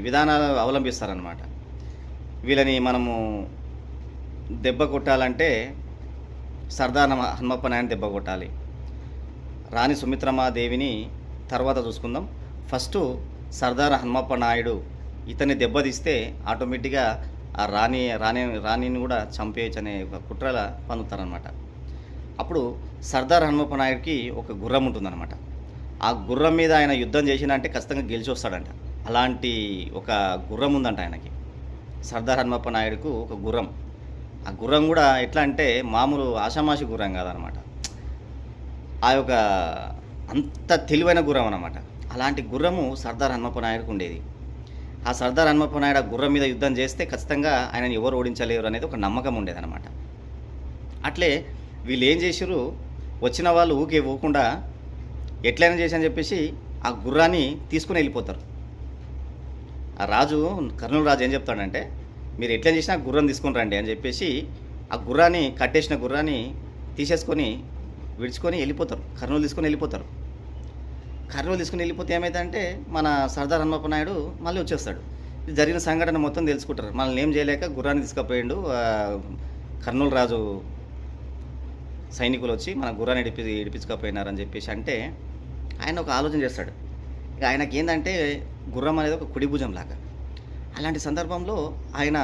విధానాలు అవలంబిస్తారనమాట వీళ్ళని మనము దెబ్బ కొట్టాలంటే సర్దార్ హనుమప్ప నాయని దెబ్బ కొట్టాలి. రాణి సుమిత్రమాదేవిని తర్వాత చూసుకుందాం. ఫస్ట్ సర్దార్ హనుమప్ప నాయుడు ఇతన్ని దెబ్బతీస్తే ఆటోమేటిక్గా ఆ రాణి రాణి రాణిని కూడా చంపేయచ్చు అనే ఒక కుట్రల పన్నుతారనమాట అప్పుడు సర్దార్ హనుమప్ప నాయుడికి ఒక గుర్రం ఉంటుందన్నమాట. ఆ గుర్రం మీద ఆయన యుద్ధం చేసినంటే ఖచ్చితంగా గెలిచి వస్తాడంట అలాంటి ఒక గుర్రం ఉందంట ఆయనకి. సర్దార్ హనుమప్ప నాయుడుకు ఒక గుర్రం. ఆ గుర్రం కూడా ఎట్లా అంటే మామూలు ఆషామాషి గుర్రం కాదనమాట. ఆ యొక్క అంత తెలివైన గుర్రం అనమాట అలాంటి గుర్రము సర్దార్ హనుమప్ప నాయుడుకు ఉండేది. ఆ సర్దార్ హనుమప్ప నాయుడు ఆ గుర్రం మీద యుద్ధం చేస్తే ఖచ్చితంగా ఆయనని ఎవరు ఓడించలేరు అనేది ఒక నమ్మకం ఉండేదన్నమాట. అట్లే వీళ్ళు ఏం చేసిర్రు? వచ్చిన వాళ్ళు ఊకే ఊకుండా ఎట్లయినా చేసి అని చెప్పేసి ఆ గుర్రాన్ని తీసుకుని వెళ్ళిపోతారు. ఆ రాజు కర్నూలు రాజు ఏం చెప్తాడంటే మీరు ఎట్లా చేసినా గుర్రం తీసుకుని రండి అని చెప్పేసి ఆ గుర్రాన్ని కట్టేసిన గుర్రాన్ని తీసేసుకొని విడుచుకొని వెళ్ళిపోతారు. కర్నూలు తీసుకొని వెళ్ళిపోతారు. కర్నూలు తీసుకుని వెళ్ళిపోతే ఏమైందంటే మన సర్దార్ హనుమప్ప నాయుడు మళ్ళీ వచ్చేస్తాడు. ఇది జరిగిన సంఘటన మొత్తం తెలుసుకుంటారు. మనల్ని ఏం చేయలేక గుర్రాన్ని తీసుకుపోయిండు కర్నూలు రాజు సైనికులు వచ్చి మన గుర్రాన్ని ఇడిపి ఇడిపించుకపోయినారని చెప్పేసి అంటే ఆయన ఒక ఆలోచన చేస్తాడు. ఇక ఆయనకి ఏంటంటే గుర్రం అనేది ఒక కుడిభుజం లాగా అలాంటి సందర్భంలో ఆయన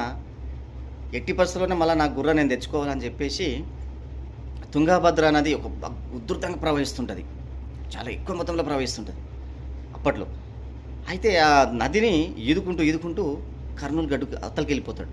ఎట్టి పరిస్థితుల్లోనే మళ్ళీ నా గుర్రం నేను తెచ్చుకోవాలని చెప్పేసి తుంగభద్ర నది ఒక ఉధృతంగా ప్రవహిస్తుంటుంది. చాలా ఎక్కువ మొత్తంలో ప్రవహిస్తుంటుంది అప్పట్లో. అయితే ఆ నదిని ఈదుకుంటూ ఈదుకుంటూ కర్నూలు గడ్డుకు అత్తలకి వెళ్ళిపోతాడు.